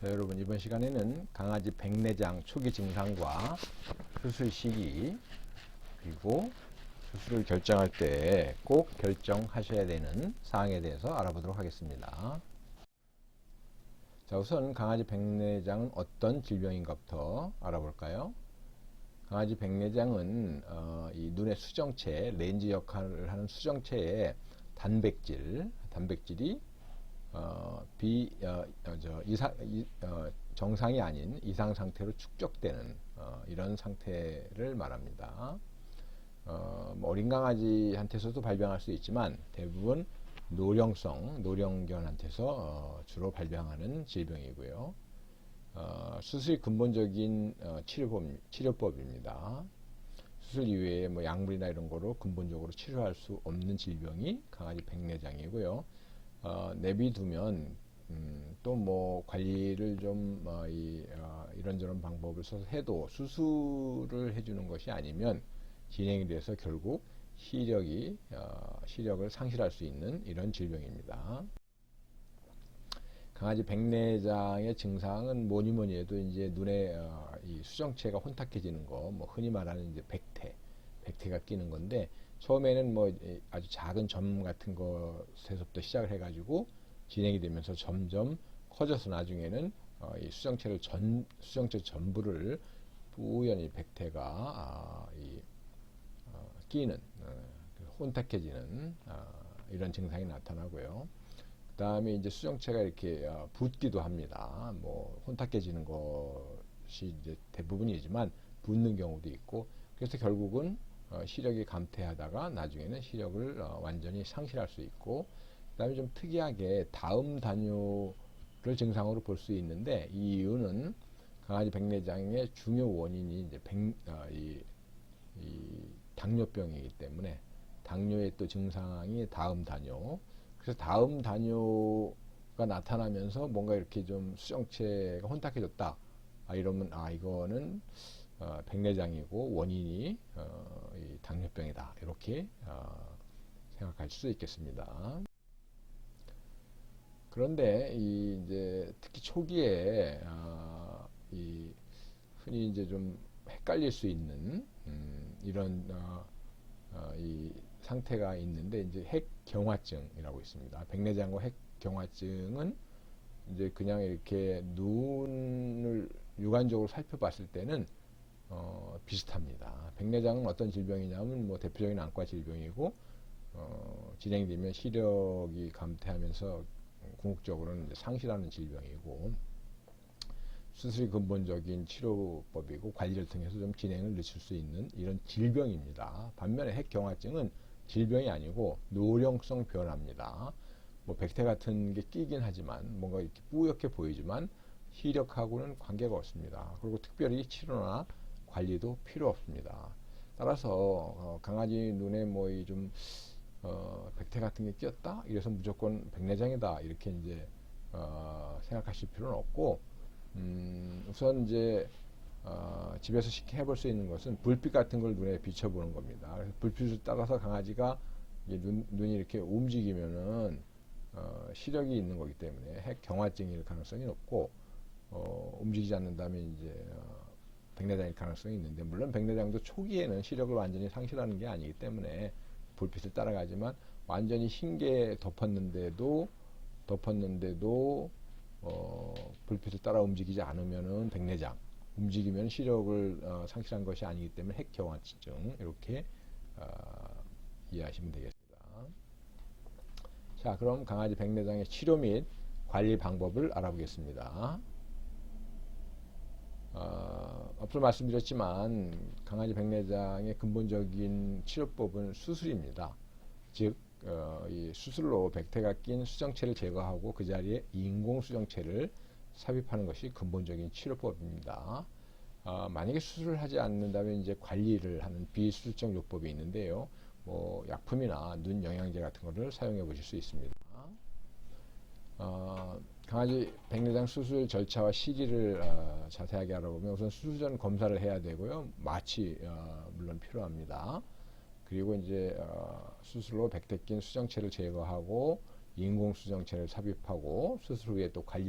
자, 여러분 이번 시간에는 강아지 백내장 초기 증상과 수술 시기 그리고 수술을 결정할 때 꼭 결정하셔야 되는 사항에 대해서 알아보도록 하겠습니다. 자, 우선 강아지 백내장은 어떤 질병인가부터 알아볼까요? 강아지 백내장은 어, 이 눈의 수정체, 렌즈 역할을 하는 수정체의 단백질, 단백질이 어, 비, 어, 어, 저, 이상, 이, 어, 정상이 아닌 이상 상태로 축적되는 어, 이런 상태를 말합니다. 어, 뭐 어린 강아지한테서도 발병할 수 있지만 대부분 노령성, 노령견한테서 어, 주로 발병하는 질병이고요. 어, 수술이 근본적인 어, 치료법, 치료법입니다. 수술 이외에 뭐 약물이나 이런 거로 근본적으로 치료할 수 없는 질병이 강아지 백내장이고요. 어, 내비두면 음, 또 뭐 관리를 좀 어, 이, 어, 이런저런 방법을 써서 해도 수술을 해주는 것이 아니면 진행이 돼서 결국 시력이 어, 시력을 상실할 수 있는 이런 질병입니다. 강아지 백내장의 증상은 뭐니 뭐니 해도 이제 눈에 어, 이 수정체가 혼탁해지는 거, 뭐 흔히 말하는 이제 백태, 백태가 끼는 건데 처음에는 뭐이 아주 작은 점 같은 것에서부터 시작을 해가지고 진행이 되면서 점점 커져서 나중에는 어, 이 수정체를 전 수정체 전부를 우연히 백태가 아, 이 어, 끼는 어, 그 혼탁해지는 어, 이런 증상이 나타나고요. 그 다음에 이제 수정체가 이렇게 어, 붓기도 합니다. 뭐 혼탁해지는 것이 이제 대부분이지만 붓는 경우도 있고 그래서 결국은 어, 시력이 감퇴하다가 나중에는 시력을 어, 완전히 상실할 수 있고 그다음에 좀 특이하게 다음 단뇨를 증상으로 볼 수 있는데 이 이유는 강아지 백내장의 중요 원인이 이제 백, 어, 이, 이 당뇨병이기 때문에 당뇨의 또 증상이 다음 단뇨 그래서 다음 단뇨가 나타나면서 뭔가 이렇게 좀 수정체가 혼탁해졌다. 아 이러면 아 이거는 어, 백내장이고 원인이 어, 이 당뇨병이다 이렇게 어, 생각할 수 있겠습니다. 그런데 이 이제 특히 초기에 아, 이 흔히 이제 좀 헷갈릴 수 있는 음, 이런 어, 어, 이 상태가 있는데 이제 핵경화증이라고 있습니다. 백내장과 핵경화증은 이제 그냥 이렇게 눈을 육안적으로 살펴봤을 때는 어, 비슷합니다. 백내장은 어떤 질병이냐면 뭐 대표적인 안과 질병이고 어, 진행되면 시력이 감퇴하면서 궁극적으로는 상실하는 질병이고 수술이 근본적인 치료법이고 관리를 통해서 좀 진행을 늦출 수 있는 이런 질병입니다. 반면에 핵경화증은 질병이 아니고 노령성 변화입니다. 뭐 백태 같은 게 끼긴 하지만 뭔가 이렇게 뿌옇게 보이지만 시력하고는 관계가 없습니다. 그리고 특별히 치료나 관리도 필요 없습니다. 따라서 어, 강아지 눈에 뭐좀 어, 백태 같은 게 끼었다 이래서 무조건 백내장이다 이렇게 이제 어, 생각하실 필요는 없고 음, 우선 이제 어, 집에서 쉽게 해볼 수 있는 것은 불빛 같은 걸 눈에 비춰보는 겁니다. 그래서 불빛을 따라서 강아지가 눈, 눈이 이렇게 움직이면은 어, 시력이 있는 거기 때문에 핵 경화증일 가능성이 높고 어, 움직이지 않는다면 이제 어, 백내장일 가능성이 있는데 물론 백내장도 초기에는 시력을 완전히 상실하는 게 아니기 때문에 불빛을 따라가지만 완전히 흰게 덮었는데도 덮었는데도 어, 불빛을 따라 움직이지 않으면은 백내장 움직이면 시력을 어, 상실한 것이 아니기 때문에 핵경화증 이렇게 어, 이해하시면 되겠습니다. 자, 그럼 강아지 백내장의 치료 및 관리 방법을 알아보겠습니다. 어, 앞서 말씀드렸지만 강아지 백내장의 근본적인 치료법은 수술입니다. 즉, 어, 이 수술로 백태가 낀 수정체를 제거하고 그 자리에 인공 수정체를 삽입하는 것이 근본적인 치료법입니다. 어, 만약에 수술을 하지 않는다면 이제 관리를 하는 비수술적 요법이 있는데요. 뭐 약품이나 눈 영양제 같은 것을 사용해 보실 수 있습니다. 어, 강아지 백내장 수술 절차와 시기를 어, 자세하게 알아보면 우선 수술 전 검사를 해야 되고요. 마취 어, 물론 필요합니다. 그리고 이제 어, 수술로 백태 낀 수정체를 제거하고 인공 수정체를 삽입하고 수술 후에 또 관리를